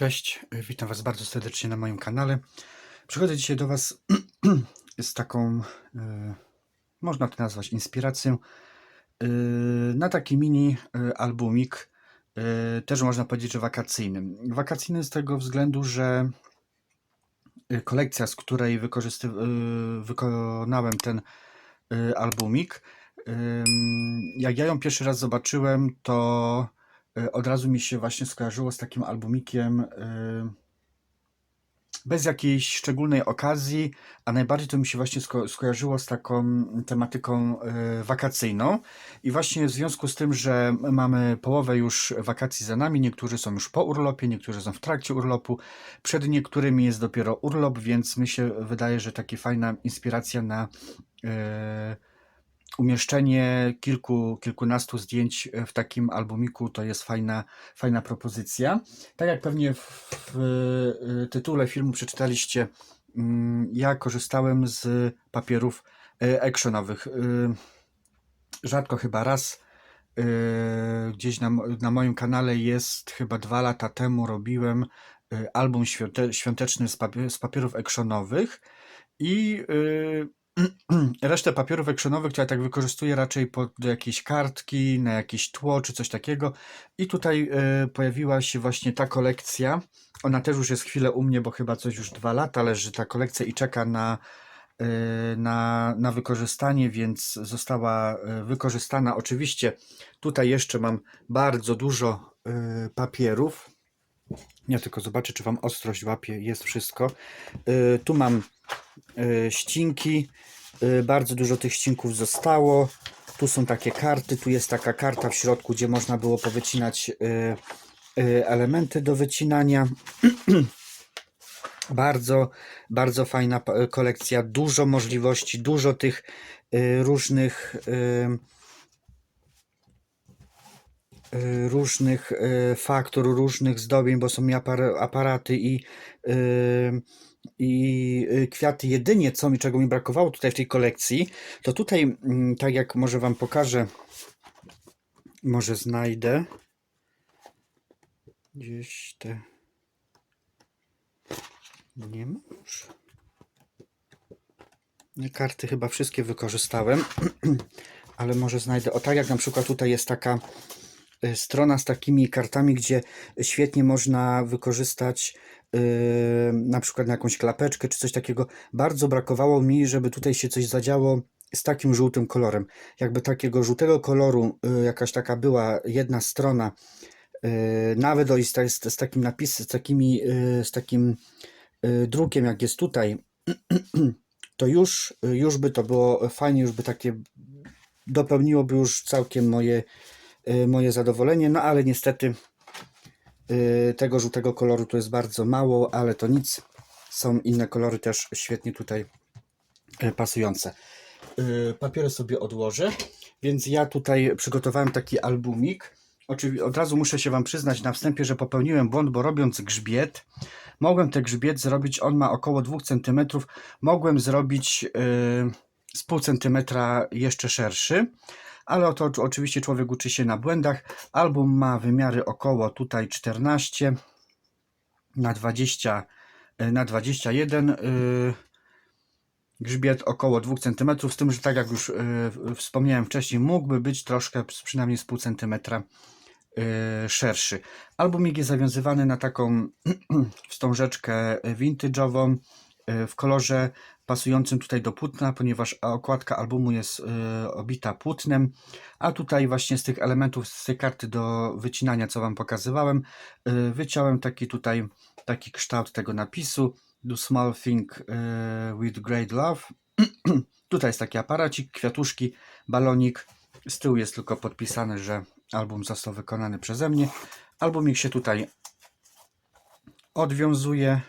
Cześć, witam Was bardzo serdecznie na moim kanale. Przychodzę dzisiaj do Was z taką, e, można to nazwać inspiracją, e, na taki mini e, albumik, też można powiedzieć, że wakacyjny. Wakacyjny z tego względu, że kolekcja, z której wykonałem ten albumik, jak ja ją pierwszy raz zobaczyłem, to od razu mi się właśnie skojarzyło z takim albumikiem e, bez jakiejś szczególnej okazji, a najbardziej to mi się właśnie sko skojarzyło z taką tematyką e, wakacyjną. I właśnie w związku z tym, że mamy połowę już wakacji za nami, niektórzy są już po urlopie, niektórzy są w trakcie urlopu, przed niektórymi jest dopiero urlop, więc mi się wydaje, że taka fajna inspiracja na e, umieszczenie kilku, kilkunastu zdjęć w takim albumiku to jest fajna, fajna propozycja. Tak jak pewnie w, w tytule filmu przeczytaliście, mm, ja korzystałem z papierów e, actionowych. Y, Rzadko chyba raz y, gdzieś na, na moim kanale jest, chyba dwa lata temu robiłem y, album świąte, świąteczny z, papier, z papierów actionowych i y, resztę papierów actionowych to ja tak wykorzystuję raczej pod jakieś kartki, na jakieś tło czy coś takiego. I tutaj e, pojawiła się właśnie ta kolekcja. Ona też już jest chwilę u mnie, bo chyba coś już dwa lata leży ta kolekcja i czeka na, e, na, na wykorzystanie, więc została e, wykorzystana. Oczywiście tutaj jeszcze mam bardzo dużo e, papierów. Ja tylko zobaczę, czy Wam ostrość łapie. Jest wszystko. E, Tu mam e, ścinki. E, Bardzo dużo tych ścinków zostało. Tu są takie karty. Tu jest taka karta w środku, gdzie można było powycinać e, e, elementy do wycinania. Bardzo, bardzo fajna kolekcja. Dużo możliwości, dużo tych różnych. y, różnych y, faktur, różnych zdobień, bo są i apar- aparaty i, y, i y, kwiaty. Jedynie co mi, czego mi brakowało tutaj w tej kolekcji, to tutaj, mm, tak jak może Wam pokażę, może znajdę gdzieś te. Nie ma już. Karty chyba wszystkie wykorzystałem, ale może znajdę. O tak jak na przykład tutaj jest taka y, strona z takimi kartami, gdzie świetnie można wykorzystać na przykład na jakąś klapeczkę czy coś takiego. Bardzo brakowało mi, żeby tutaj się coś zadziało z takim żółtym kolorem. Jakby takiego żółtego koloru yy, jakaś taka była jedna strona, yy, nawet o, z, z, z takim napisem, z, takimi, yy, z takim drukiem, jak jest tutaj, to już, już by to było fajnie, już by takie dopełniłoby już całkiem moje, y, moje zadowolenie, no ale niestety y, tego żółtego koloru tu jest bardzo mało, ale to nic. Są inne kolory też świetnie tutaj y, pasujące. Y, Papiery sobie odłożę, więc ja tutaj przygotowałem taki albumik. Oczywiście od razu muszę się Wam przyznać na wstępie, że popełniłem błąd, bo robiąc grzbiet, mogłem ten grzbiet zrobić, on ma około 2 cm, mogłem zrobić z pół centymetra jeszcze szerszy, ale oczy- oczywiście człowiek uczy się na błędach. Album ma wymiary około tutaj 14 na 20 y, na 21 yy, grzbiet około 2 cm, z tym, że tak jak już yy, wspomniałem wcześniej, mógłby być troszkę przynajmniej z pół centymetra szerszy. Albumik jest zawiązywany na taką wstążeczkę vintage'ową w kolorze pasującym tutaj do płótna, ponieważ okładka albumu jest yy, obita płótnem, a tutaj właśnie z tych elementów, z tej karty do wycinania, co Wam pokazywałem, yy, wyciąłem taki tutaj, taki kształt tego napisu, do small thing with great love. tutaj jest taki aparacik, kwiatuszki, balonik, z tyłu jest tylko podpisane, że album został wykonany przeze mnie. Albumik się tutaj odwiązuje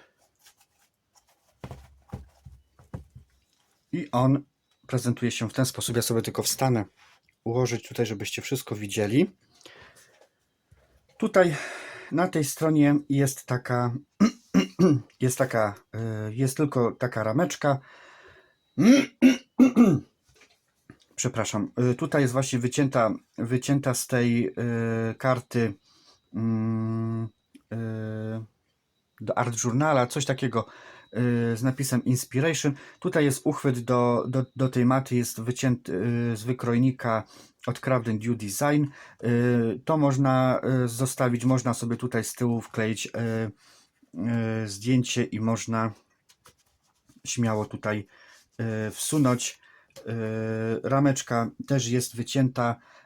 i on prezentuje się w ten sposób. Ja sobie tylko wstanę, ułożyć tutaj, żebyście wszystko widzieli. Tutaj na tej stronie jest taka, jest taka, y, jest tylko taka rameczka. Przepraszam, y, tutaj jest właśnie wycięta, wycięta z tej y, karty mm, do art journala, coś takiego z napisem inspiration. Tutaj jest uchwyt do, do, do tej maty, jest wycięty y, z wykrojnika od Craft Dew Design. Y, To można y, zostawić, można sobie tutaj z tyłu wkleić y, y, zdjęcie i można śmiało tutaj y, wsunąć. Y, Rameczka też jest wycięta, y,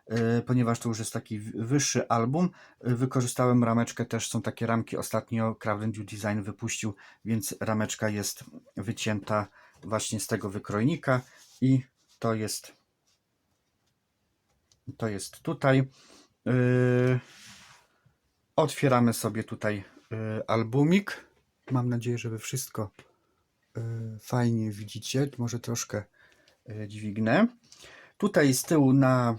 ponieważ to już jest taki wyższy album. Y, Wykorzystałem rameczkę, też są takie ramki. Ostatnio Dew Design wypuścił, więc rameczka jest wycięta właśnie z tego wykrojnika i to jest to jest tutaj. Yy, otwieramy sobie tutaj albumik. Mam nadzieję, że wy wszystko fajnie widzicie. Może troszkę dźwignę. Tutaj z tyłu na,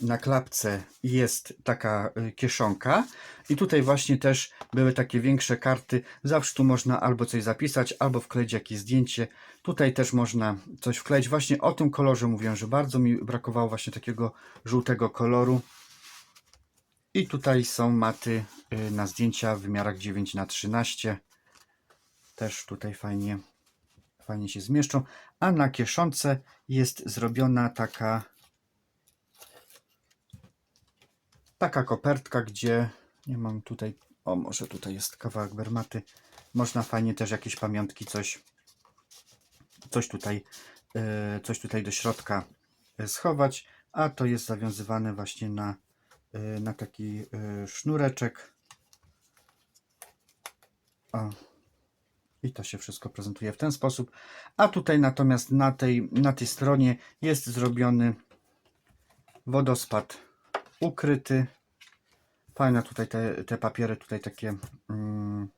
na klapce jest taka yy, kieszonka i tutaj właśnie też były takie większe karty. Zawsze tu można albo coś zapisać, albo wkleić jakieś zdjęcie. Tutaj też można coś wkleić. Właśnie o tym kolorze mówiłem, że bardzo mi brakowało właśnie takiego żółtego koloru. I tutaj są maty y, na zdjęcia w wymiarach 9 na 13 Też tutaj fajnie, fajnie się zmieszczą. A na kieszonce jest zrobiona taka taka kopertka, gdzie nie mam tutaj, o może tutaj jest kawałek bermaty. Można fajnie też jakieś pamiątki, coś coś tutaj, e, coś tutaj do środka e, schować, a to jest zawiązywane właśnie na, e, na taki sznureczek. O. I to się wszystko prezentuje w ten sposób. A tutaj natomiast na tej, na tej stronie jest zrobiony wodospad ukryty. Fajne tutaj te, te papiery, tutaj takie mm,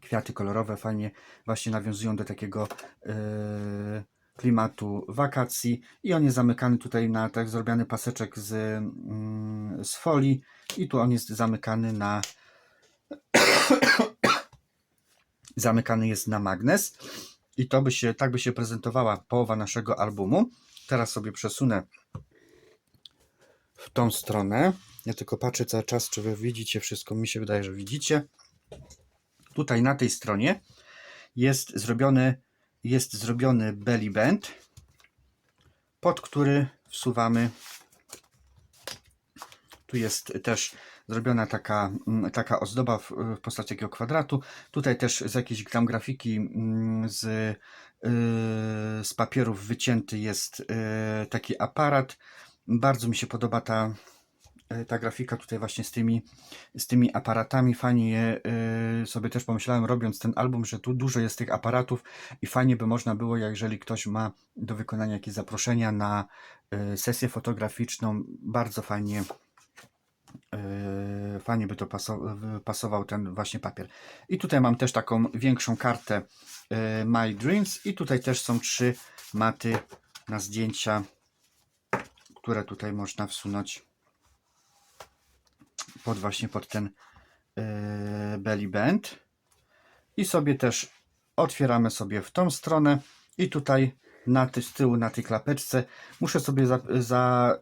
kwiaty kolorowe fajnie właśnie nawiązują do takiego e, klimatu wakacji i on jest zamykany tutaj na tak zrobiony paseczek z, mm, z folii i tu on jest zamykany na zamykany jest na magnes i to by się, tak by się prezentowała połowa naszego albumu. Teraz sobie przesunę w tą stronę. Ja tylko patrzę cały czas, czy wy widzicie wszystko. Mi się wydaje, że widzicie tutaj na tej stronie jest zrobiony, jest zrobiony belly band, pod który wsuwamy. Tu jest też zrobiona taka, mm, taka ozdoba w, w postaci takiego kwadratu. Tutaj też z jakiejś tam grafiki mm, z, yy, z papierów wycięty jest yy, taki aparat. Bardzo mi się podoba ta, e, ta grafika tutaj właśnie z tymi, z tymi aparatami. Fajnie je, y, sobie też pomyślałem, robiąc ten album, że tu dużo jest tych aparatów i fajnie by można było, jeżeli ktoś ma do wykonania jakieś zaproszenia na y, sesję fotograficzną, bardzo fajnie fajnie by to paso- pasował ten właśnie papier. I tutaj mam też taką większą kartę My Dreams i tutaj też są trzy maty na zdjęcia, które tutaj można wsunąć pod właśnie pod ten yy, belly band. I sobie też otwieramy sobie w tą stronę. I tutaj na ty, z tyłu na tej klapeczce muszę sobie za, za,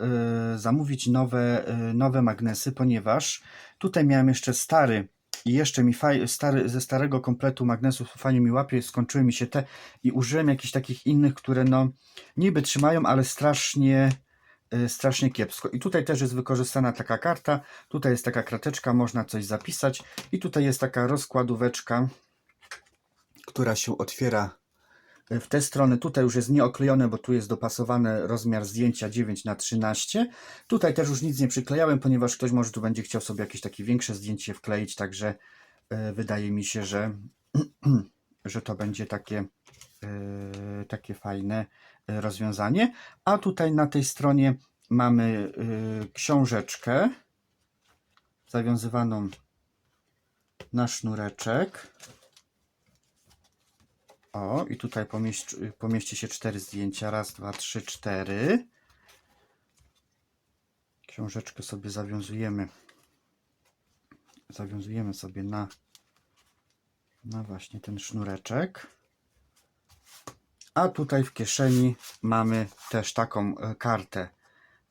yy, zamówić nowe, yy, nowe magnesy, ponieważ tutaj miałem jeszcze stary i jeszcze mi faj, stary, ze starego kompletu magnesów fajnie mi łapie, skończyły mi się te i użyłem jakichś takich innych, które no niby trzymają, ale strasznie strasznie kiepsko. I tutaj też jest wykorzystana taka karta, tutaj jest taka krateczka, można coś zapisać i tutaj jest taka rozkładóweczka, która się otwiera y, w tę stronę. Tutaj już jest nieoklejone, bo tu jest dopasowany rozmiar zdjęcia 9 na 13 Tutaj też już nic nie przyklejałem, ponieważ ktoś może tu będzie chciał sobie jakieś takie większe zdjęcie wkleić, także y, wydaje mi się, że, że to będzie takie, takie fajne rozwiązanie. A tutaj na tej stronie mamy y, książeczkę zawiązywaną na sznureczek. O, i tutaj pomieści, pomieści się cztery zdjęcia. Raz, dwa, trzy, cztery. Książeczkę sobie zawiązujemy. Zawiązujemy sobie na, na właśnie ten sznureczek. A tutaj w kieszeni mamy też taką e, kartę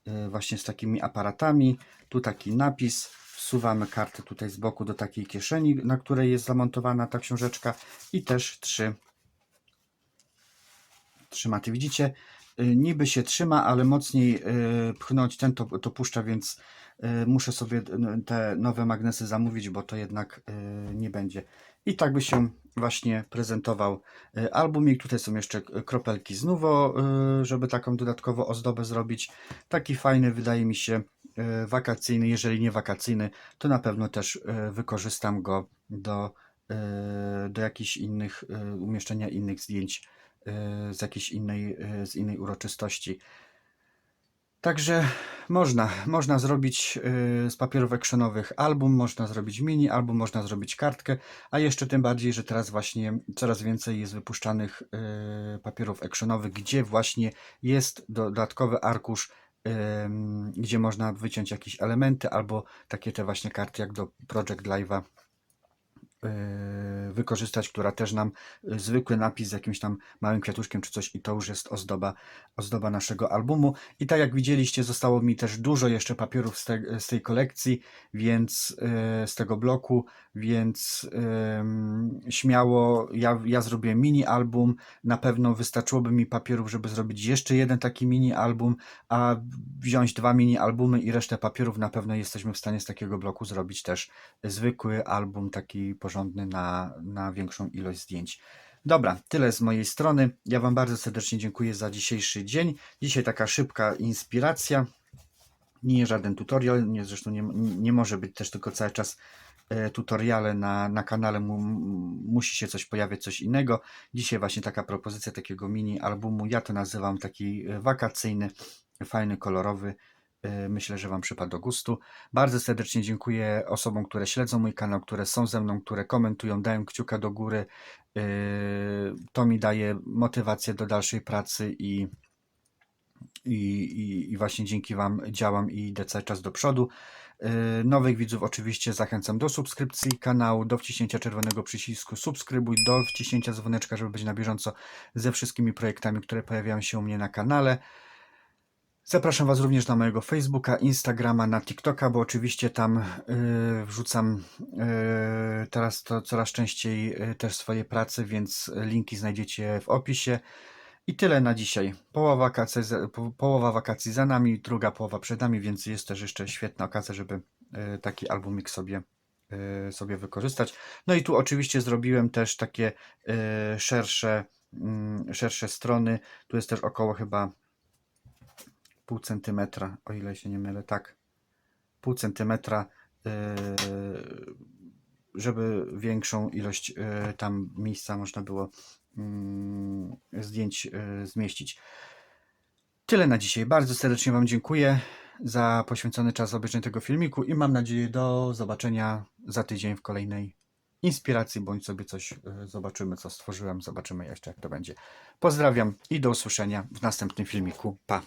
e, właśnie z takimi aparatami. Tu taki napis. wsuwamy kartę tutaj z boku do takiej kieszeni, na której jest zamontowana ta książeczka i też trzy trzymaty. Widzicie, y, niby się trzyma, ale mocniej pchnąć ten to, to puszcza, więc muszę sobie te nowe magnesy zamówić, bo to jednak nie będzie. I tak by się właśnie prezentował y, albumik. Tutaj są jeszcze kropelki z y, żeby taką dodatkową ozdobę zrobić. Taki fajny, wydaje mi się, y, wakacyjny. Jeżeli nie wakacyjny, to na pewno też wykorzystam go do, do jakichś innych, umieszczenia innych zdjęć z jakiejś innej, z innej uroczystości. Także można, można zrobić y, z papierów ekranowych album, można zrobić mini album, można zrobić kartkę, a jeszcze tym bardziej, że teraz właśnie coraz więcej jest wypuszczanych y, papierów ekranowych, gdzie właśnie jest dodatkowy arkusz, gdzie można wyciąć jakieś elementy albo takie te właśnie karty jak do Project Live'a wykorzystać, która też nam y, zwykły napis z jakimś tam małym kwiatuszkiem czy coś i to już jest ozdoba, ozdoba naszego albumu. I tak jak widzieliście, zostało mi też dużo jeszcze papierów z, te, z tej kolekcji, więc y, z tego bloku, więc śmiało ja, ja zrobiłem mini album. Na pewno wystarczyłoby mi papierów, żeby zrobić jeszcze jeden taki mini album, a wziąć dwa mini albumy i resztę papierów na pewno jesteśmy w stanie z takiego bloku zrobić też zwykły album, taki porządny na, na większą ilość zdjęć. Dobra, tyle z mojej strony. Ja Wam bardzo serdecznie dziękuję za dzisiejszy dzień. Dzisiaj taka szybka inspiracja. Nie żaden tutorial, nie, zresztą nie, nie może być też tylko cały czas e, tutoriale na, na kanale, mu, musi się coś pojawiać, coś innego. Dzisiaj właśnie taka propozycja takiego mini albumu, ja to nazywam taki e, wakacyjny, fajny, kolorowy. E, Myślę, że Wam przypadł do gustu. Bardzo serdecznie dziękuję osobom, które śledzą mój kanał, które są ze mną, które komentują, dają kciuka do góry. Yy, To mi daje motywację do dalszej pracy i, i, i, właśnie dzięki Wam działam i idę cały czas do przodu. Yy, Nowych widzów oczywiście zachęcam do subskrypcji kanału, do wciśnięcia czerwonego przycisku subskrybuj, do wciśnięcia dzwoneczka, żeby być na bieżąco ze wszystkimi projektami, które pojawiają się u mnie na kanale. Zapraszam Was również na mojego Facebooka, Instagrama, na TikToka, bo oczywiście tam y, wrzucam y, teraz to coraz częściej y, też swoje prace, więc linki znajdziecie w opisie. I tyle na dzisiaj. Połowa wakacji, połowa wakacji za nami, druga połowa przed nami, więc jest też jeszcze świetna okazja, żeby y, taki albumik sobie, y, sobie wykorzystać. No i tu oczywiście zrobiłem też takie y, szersze, mm, szersze strony. Tu jest też około chyba pół centymetra, o ile się nie mylę, tak, pół centymetra, yy, żeby większą ilość yy, tam miejsca można było mm, zdjęć yy, zmieścić. Tyle na dzisiaj. Bardzo serdecznie Wam dziękuję za poświęcony czas obejrzenia tego filmiku i mam nadzieję do zobaczenia za tydzień w kolejnej inspiracji, bądź sobie coś zobaczymy, co stworzyłem, zobaczymy jeszcze jak to będzie. Pozdrawiam i do usłyszenia w następnym filmiku. Pa!